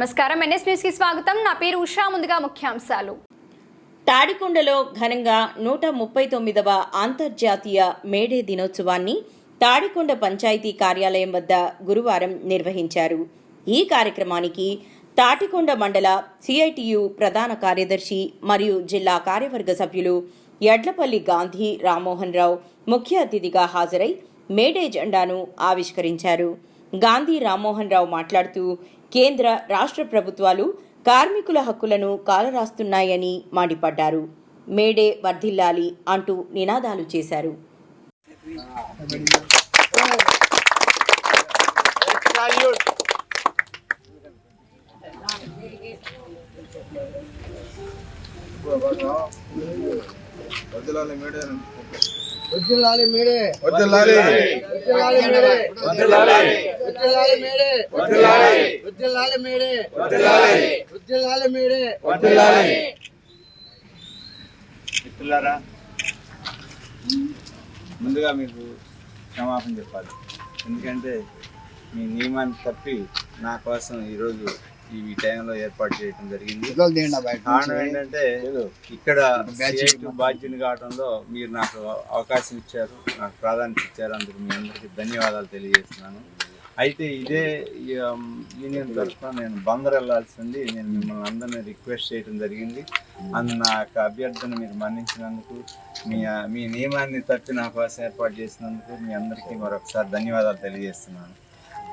నమస్కారం. ఎన్ఎస్ న్యూస్కి స్వాగతం. నా పేరు ఉషా. ముందుగా ముఖ్యాంశాలు. తాడికొండలో ఘనంగా నూట ముప్పై తొమ్మిదవ అంతర్జాతీయ మేడే దినోత్సవాన్ని తాడికొండ పంచాయతీ కార్యాలయం వద్ద గురువారం నిర్వహించారు. ఈ కార్యక్రమానికి తాటికొండ మండల సిఐటియు ప్రధాన కార్యదర్శి మరియు జిల్లా కార్యవర్గ సభ్యులు యడ్లపల్లి గాంధీ రామ్మోహన్ రావు ముఖ్య అతిథిగా హాజరై మేడే జెండాను ఆవిష్కరించారు. గాంధీ రామ్మోహన్ రావు మాట్లాడుతూ కేంద్ర రాష్ట్ర ప్రభుత్వాలు కార్మికుల హక్కులను కాలరాస్తున్నాయని మండిపడ్డారు మేడే వర్ధిల్లాలి అంటూ నినాదాలు చేశారు. May day may day. May day. May day. మిత్రులారా ముందుగా మీకు క్షమాపణ చెప్పాలి. ఎందుకంటే మీ నియమాన్ని తప్పి నా కోసం ఈరోజు ఈ టైంలో ఏర్పాటు చేయడం జరిగింది. కారణం ఏంటంటే ఇక్కడ బాధ్యుని కావడంలో మీరు నాకు అవకాశం ఇచ్చారు నాకు ప్రాధాన్యత ఇచ్చారు. అందుకు మీ అందరికీ ధన్యవాదాలు తెలియజేస్తున్నాను. అయితే ఇదే యూనియన్ తరఫున నేను బందర్ వెళ్ళాల్సి ఉంది. నేను మిమ్మల్ని అందరినీ రిక్వెస్ట్ చేయడం జరిగింది. అందు నా యొక్క అభ్యర్థన మీరు మన్నించినందుకు మీ మీ నియమాన్ని తప్పి నా కోసం ఏర్పాటు చేసినందుకు మీ అందరికీ మరొకసారి ధన్యవాదాలు తెలియజేస్తున్నాను.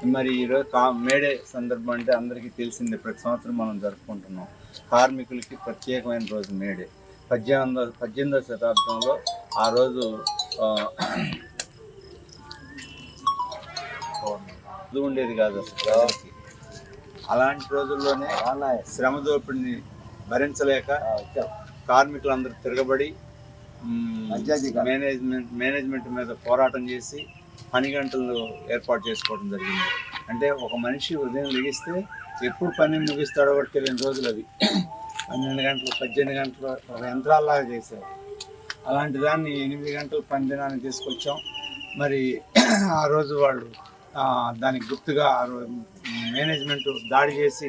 మరి ఈరోజు కా మేడే సందర్భం అంటే అందరికీ తెలిసిందే ప్రతి సంవత్సరం మనం జరుపుకుంటున్నాం. కార్మికులకి ప్రత్యేకమైన రోజు మేడే. పద్దెనిమిది పద్దెనిమిదవ శతాబ్దంలో ఆ రోజు ఇది ఉండేది కాదు అసలు. అలాంటి రోజుల్లోనే శ్రమ దోపిడిని భరించలేక కార్మికులందరూ తిరగబడి మేనేజ్మెంట్ మేనేజ్మెంట్ మీద పోరాటం చేసి పని గంటలు ఏర్పాటు చేసుకోవడం జరిగింది. అంటే ఒక మనిషి ఉదయం లెగిస్తే ఎప్పుడు పని ముగిస్తాడో కూడా తెలియని రోజులు అవి. పన్నెండు గంటలు పద్దెనిమిది గంటలు ఒక యంత్రాల్లాగా చేశారు. అలాంటి దాన్ని ఎనిమిది గంటలు పని దినాన్ని తీసుకొచ్చాం. మరి ఆ రోజు వాళ్ళు దానికి గుర్తుగా మేనేజ్మెంట్ దాడి చేసి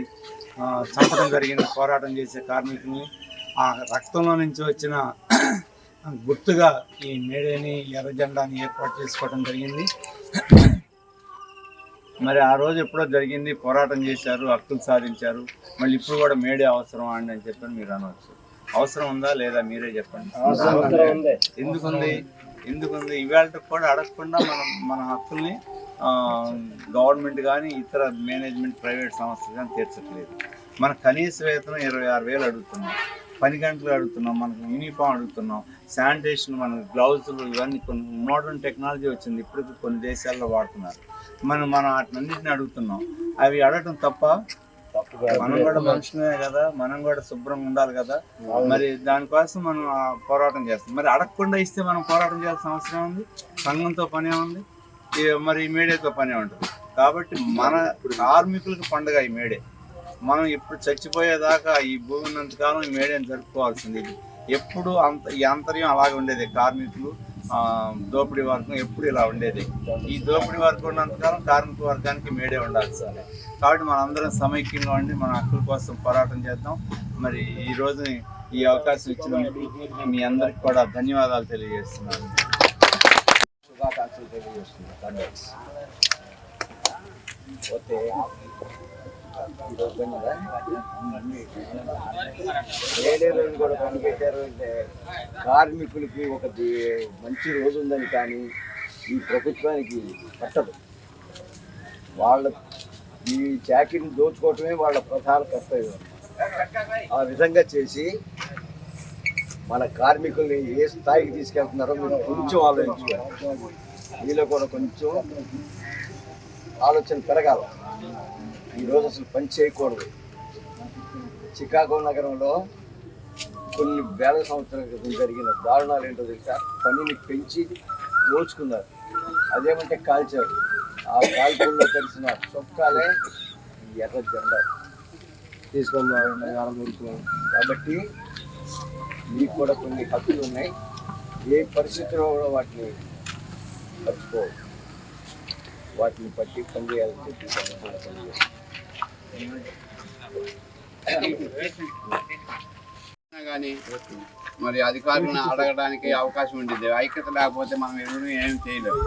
చంపడం జరిగింది పోరాటం చేసే కార్మికుల్ని. ఆ రక్తంలో నుంచి వచ్చిన గుర్తుగా ఈ మేడేని ఎర్ర జెండాని ఏర్పాటు చేసుకోవడం జరిగింది. మరి ఆ రోజు ఎప్పుడో జరిగింది పోరాటం చేశారు హక్కులు సాధించారు. మళ్ళీ ఇప్పుడు కూడా మేడే అవసరం అండి అని చెప్పని మీరు అనవచ్చు అవసరం ఉందా లేదా మీరే చెప్పండి. ఎందుకుంది? ఎందుకుంది? ఇవాళ కూడా అడగకుండా మనం మన హక్కుల్ని గవర్నమెంట్ కానీ ఇతర మేనేజ్మెంట్ ప్రైవేట్ సంస్థలు కానీ తీర్చట్లేదు. మన కనీస వేతనం ఇరవై ఆరు వేలు అడుగుతున్నాం పని గంటలు అడుగుతున్నాం మనకు యూనిఫామ్ అడుగుతున్నాం శానిటేషన్ మన గ్లౌజులు ఇవన్నీ కొన్ని మోడర్న్ టెక్నాలజీ వచ్చింది ఇప్పటికి కొన్ని దేశాల్లో వాడుతున్నారు. మనం మనం వాటినన్నింటిని అడుగుతున్నాం. అవి అడగటం తప్ప మనం కూడా మనుషులే కదా మనం కూడా శుభ్రంగా ఉండాలి కదా. మరి దానికోసం మనం పోరాటం చేస్తాం. మరి అడగకుండా ఇస్తే మనం పోరాటం చేయాల్సిన అవసరం ఉంది సంఘంతో పనే ఉంది. మరి ఈ మేడేతో పనే ఉంటుంది. కాబట్టి మన కార్మికులకు పండుగ ఈ మేడే. మనం ఇప్పుడు చచ్చిపోయేదాకా ఈ భూమి ఉన్నంతకాలం ఈ మేడేని జరుపుకోవాల్సింది ఎప్పుడు అంత ఈ అంతర్యం అలాగే ఉండేది. కార్మికులు దోపిడీ వర్గం ఎప్పుడు ఇలా ఉండేది. ఈ దోపిడీ వర్గం ఉన్నంతకాలం కార్మిక వర్గానికి మేడే ఉండాల్సిందే కాబట్టి మనందరం సమైక్యంగా ఉండి మన హక్కుల కోసం పోరాటం చేద్దాం. మరి ఈ రోజు ఈ అవకాశం ఇచ్చినందుకు మీ అందరికి కూడా ధన్యవాదాలు తెలియజేస్తున్నాను. శుభాకాంక్షలు తెలియజేస్తున్నాను. ఏడే రోజు కూడా పనిపెట్టారు అంటే కార్మికులకి ఒక మంచి రోజు ఉందని కానీ ఈ ప్రభుత్వానికి పట్టదు. వాళ్ళ ఈ చాకిరిని దోచుకోవటమే వాళ్ళ ప్రధాన కర్తవ్యం. ఆ విధంగా చేసి మన కార్మికుల్ని ఏ స్థాయికి తీసుకెళ్తున్నారో మీరు కొంచెం ఆలోచించుకోవాలి మీలో కూడా కొంచెం ఆలోచన పెరగాలి. ఈరోజు అసలు పని చేయకూడదు. చికాగో నగరంలో కొన్ని వేల సంవత్సరాల క్రితం జరిగిన దారుణాలు ఏంటో తెలుసా? పనిని పెంచి దోచుకున్నారు. అదేమంటే కాల్చారు. ఆ కాల్పుల్లో తెలిసిన చొక్కాలే ఎర్ర జెండా తీసుకొని కాబట్టి మీకు కూడా కొన్ని హక్కులు ఉన్నాయి. ఏ పరిస్థితిలో కూడా వాటిని మర్చిపోవు వాటిని బట్టి పనిచేయాలని చెప్పి ఈ కానీ మరి అధికారులను అడగడానికి అవకాశం ఉండేది ఐక్యత లేకపోతే మనం ఎవరు ఏం చేయలేము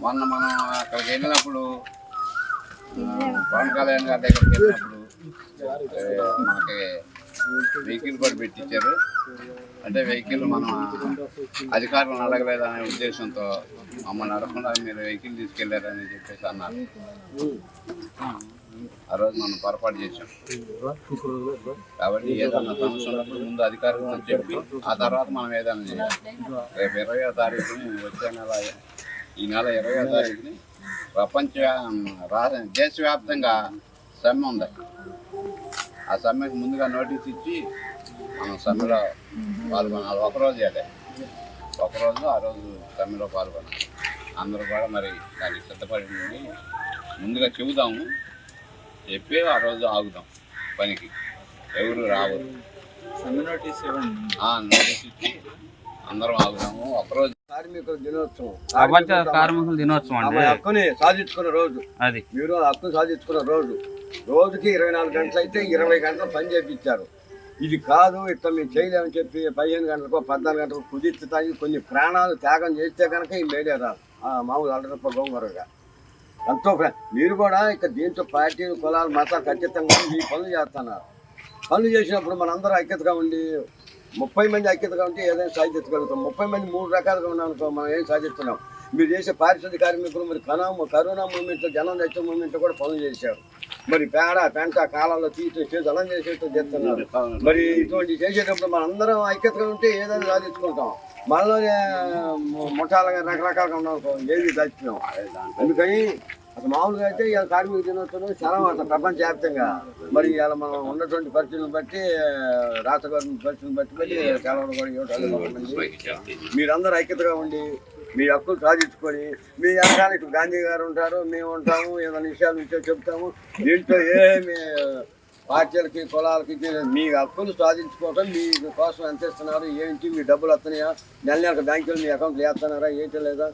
మొన్న మనం అక్కడికి వెళ్ళినప్పుడు పవన్ కళ్యాణ్ గారి దగ్గరికి వెళ్ళినప్పుడు మనకి వెహికల్ కూడా పెట్టించారు అంటే వెహికల్ మనం అధికారులను అడగలేదనే ఉద్దేశంతో మమ్మల్ని అడగకుండా మీరు వెహికల్ తీసుకెళ్ళారని చెప్పేసి అన్నారు. ఆ రోజు మనం పొరపాటు చేసాం కాబట్టి ఏదన్నా సమస్య ఉన్నప్పుడు ముందు అధికారులతో చెప్పి ఆ తర్వాత మనం ఏదైనా చేయాలి. రేపు ఇరవయో తారీఖుని వచ్చే నెల ఈ నెల ఇరవయో తారీఖుని ప్రపంచ రా దేశవ్యాప్తంగా సమ్మె ఉంది. ఆ సమ్మెకి ముందుగా నోటీస్ ఇచ్చి మనం సమ్మెలో పాల్గొనాలి. ఒకరోజు అదే ఒకరోజు ఆ రోజు సమ్మెలో పాల్గొనాలి. అందరూ కూడా మరి దానికి సిద్ధపడి ముందుగా చెబుదాము. చెప్పి ఆ రోజు ఆగుదాం పనికి. ఎవరు రావరు. నోటీస్ ఇచ్చి అందరం ఆగుదాము ఒకరోజు కార్మికుల దినోత్సవం. ప్రపంచ కార్మికుల దినోత్సవం. అండి. హక్కుని సాధించుకున్న రోజు. అది. మీరు హక్కును సాధించుకున్న రోజు. రోజుకి ఇరవై నాలుగు గంటలు అయితే ఇరవై గంటలు పని చేపించారు. ఇది కాదు ఇట్లా మేము చేయలేమని చెప్పి పదిహేను గంటలకు పద్నాలుగు గంటలకు కుదిర్చుతాయి. కొన్ని ప్రాణాలు త్యాగం చేస్తే కనుక ఈ మేడే రాదు. ఆ మామూలు అల్లరప్ప గోంగూరగా. ఎంతో మీరు కూడా ఇక దీంతో పార్టీలు కులాలు మతాలు ఖచ్చితంగా ఈ పనులు చేస్తున్నారు. పనులు చేసినప్పుడు మనందరూ ఐక్యతగా ఉండి ముప్పై మంది ఐక్యతగా ఉంటే ఏదైనా సాధించగలుగుతాం. ముప్పై మంది మూడు రకాలుగా ఉన్నాం అనుకో మనం ఏం సాధిస్తున్నాం? మీరు చేసే పారిశుద్ధ్య కార్మికులు మరి కరోనా కరోనా మూమెంట్లో జనం తెచ్చే మూమెంట్లో కూడా పనులు చేశారు. మరి పేడ పెంట కాలంలో తీసేసి జలం చేసేట్టు చేస్తున్నారు. మరి ఇటువంటి చేసేటప్పుడు మనందరం ఐక్యతగా ఉంటే ఏదైనా సాధించుకుంటాం. మనలోనే ముఠాలుగా రకరకాలుగా ఉన్నాం ఏది దాచినాం అందుకని అసలు మామూలుగా అయితే ఇవాళ కార్మిక దినోత్సవం సెలవు ప్రపంచ ప్రపంచవ్యాప్తంగా. మరి ఇవాళ మనం ఉన్నటువంటి పరిస్థితులను బట్టి రాష్ట్ర గవర్నమెంట్ పరిస్థితులను బట్టి మళ్ళీ కూడా ఇవ్వడం మీరందరూ ఐక్యతగా ఉండి మీ హక్కులు సాధించుకొని మీ వెనకాలకు గాంధీ గారు ఉంటారు మేము ఉంటాము ఏదైనా విషయాలు ఉంటే చెప్తాము. దీంట్లో ఏమి పార్టీలకి కులాలకి మీ హక్కులు సాధించుకోవటం మీ కోసం ఎంత ఇస్తున్నారు ఏంటి మీ డబ్బులు వస్తున్నాయా నెల నెలకు బ్యాంకులు మీ అకౌంట్లు వేస్తున్నారా ఏంటి లేదా?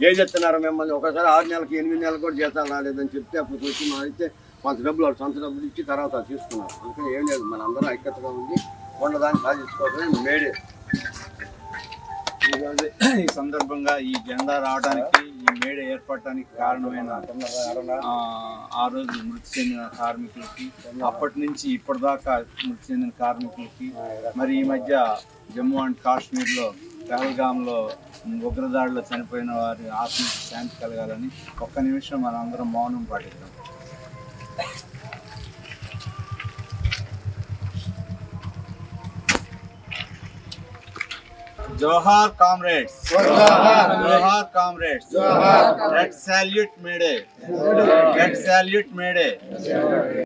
ఏం చెప్తున్నారు మిమ్మల్ని? ఒకసారి ఆరు నెలలకి ఎనిమిది నెలలు కూడా జీతాలు రాలేదని చెప్తే అప్పుడు వచ్చి మా అయితే కొంత డబ్బులు వాళ్ళు సొంత డబ్బులు ఇచ్చి తర్వాత తీసుకున్నారు. అందుకని ఏం లేదు మన అందరం ఐక్యతగా ఉంది ఉన్నదాన్ని సాధించుకోవటమే మేడే. ఈరోజు ఈ సందర్భంగా ఈ జెండా రావడానికి ఈ మేడ ఏర్పడటానికి కారణమైన ఆ, రోజు మృతి చెందిన కార్మికులకి అప్పటి నుంచి ఇప్పటిదాకా మృతి చెందిన కార్మికులకి మరి ఈ మధ్య జమ్మూ అండ్ కాశ్మీర్లో పహల్గామ్లో ఉగ్రదాడిలో చనిపోయిన వారి ఆత్మకి శాంతి కలగాలని ఒక్క నిమిషం మనం అందరం మౌనం పాటిద్దాం. जोहार कॉम्रेड्स। जोहार। Comrades. Let salute may day. Let salute may day.